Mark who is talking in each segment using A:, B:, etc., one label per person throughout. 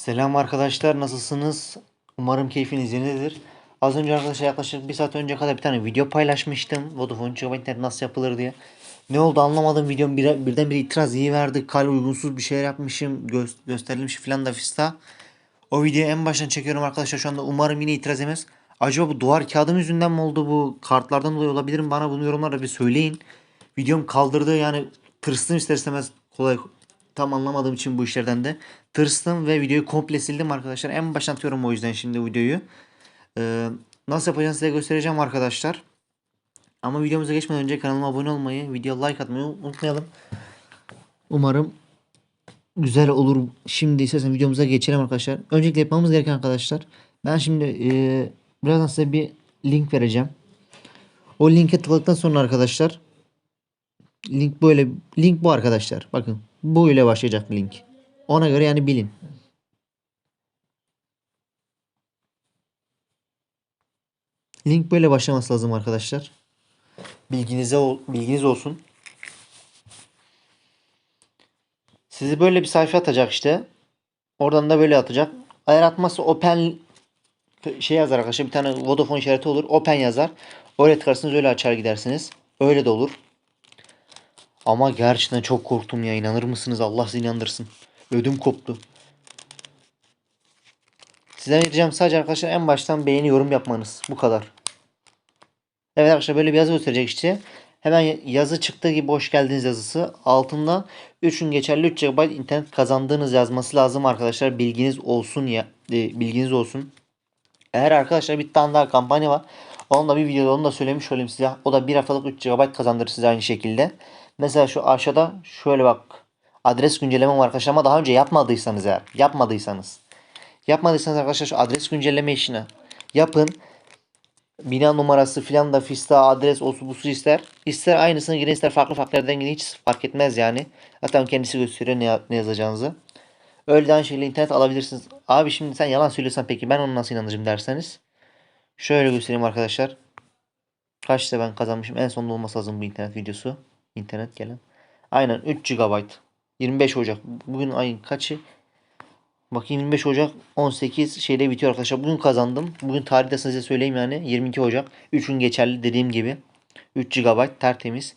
A: Selam arkadaşlar nasılsınız? Umarım keyfiniz yerindedir. Az önce arkadaşlar yaklaşık bir saat önce kadar bir tane video paylaşmıştım. Vodafone GB internet nasıl yapılır diye. Ne oldu anlamadım videom bir, birden bir itiraz iyi verdi. Kal uygunsuz bir şeyler yapmışım. Gö gösterilmiş filan da fista. O videoyu en baştan çekiyorum arkadaşlar şu anda. Umarım yine itiraz yemez. Acaba bu duvar kağıdım yüzünden mi oldu bu? Kartlardan dolayı olabilir mi? Bana bunu yorumlarda bir söyleyin. Videom kaldırdı yani tırstım ister istemez kolay tam anlamadığım için bu işlerden de tırstım ve videoyu komple sildim arkadaşlar. En baştan atıyorum o yüzden şimdi videoyu. Ee, nasıl yapacağını size göstereceğim arkadaşlar. Ama videomuza geçmeden önce kanalıma abone olmayı, video like atmayı unutmayalım. Umarım güzel olur. Şimdi istersen videomuza geçelim arkadaşlar. Öncelikle yapmamız gereken arkadaşlar. Ben şimdi e, birazdan size bir link vereceğim. O linke tıkladıktan sonra arkadaşlar link böyle link bu arkadaşlar. Bakın bu ile başlayacak link. Ona göre yani bilin. Link böyle başlaması lazım arkadaşlar. Bilginize ol- bilginiz olsun. Sizi böyle bir sayfa atacak işte. Oradan da böyle atacak. Eğer atmazsa open şey yazar arkadaşlar bir tane Vodafone işareti olur. Open yazar. Öyle tıklarsınız öyle açar gidersiniz. Öyle de olur. Ama gerçekten çok korktum ya inanır mısınız? Allah sizi inandırsın. Ödüm koptu. Sizden ricam sadece arkadaşlar en baştan beğeni yorum yapmanız. Bu kadar. Evet arkadaşlar böyle bir yazı gösterecek işte. Hemen yazı çıktığı gibi hoş geldiniz yazısı. Altında 3 gün geçerli 3 GB internet kazandığınız yazması lazım arkadaşlar. Bilginiz olsun ya. e, bilginiz olsun. Eğer arkadaşlar bir tane daha kampanya var. Onu da bir videoda onu da söylemiş olayım size. O da bir haftalık 3 GB kazandırır size aynı şekilde. Mesela şu aşağıda şöyle bak. Adres güncelleme var arkadaşlar ama daha önce yapmadıysanız eğer. Yapmadıysanız. Yapmadıysanız arkadaşlar şu adres güncelleme işini yapın. Bina numarası filan da fista adres osu busu ister. İster aynısını girin ister farklı farklı yerden girin hiç fark etmez yani. Zaten kendisi gösteriyor ne, ne yazacağınızı. Öyle aynı şekilde internet alabilirsiniz. Abi şimdi sen yalan söylüyorsan peki ben ona nasıl inanacağım derseniz. Şöyle göstereyim arkadaşlar. Kaçta ben kazanmışım. En sonunda olması lazım bu internet videosu. İnternet gelen. Aynen 3 GB. 25 Ocak. Bugün ayın kaçı? Bakayım 25 Ocak 18 şeyde bitiyor arkadaşlar. Bugün kazandım. Bugün tarihte size söyleyeyim yani. 22 Ocak. 3 gün geçerli dediğim gibi. 3 GB tertemiz.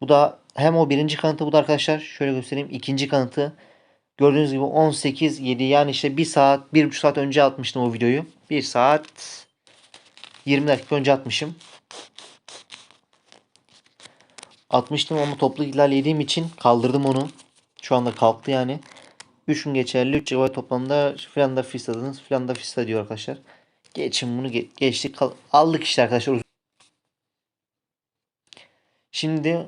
A: Bu da hem o birinci kanıtı bu da arkadaşlar. Şöyle göstereyim. ikinci kanıtı. Gördüğünüz gibi 18 7 yani işte 1 saat 1,5 saat önce atmıştım o videoyu. 1 saat 20 dakika önce atmışım. Atmıştım ama toplu ihlal yediğim için kaldırdım onu. Şu anda kalktı yani. 3 gün geçerli 3 GB toplamda filan da fistadınız filan da fista diyor arkadaşlar. Geçin bunu ge- geçtik aldık işte arkadaşlar. Şimdi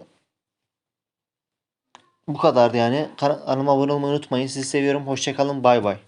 A: bu kadardı yani. Kanalıma abone olmayı unutmayın. Sizi seviyorum. Hoşçakalın. Bay bay.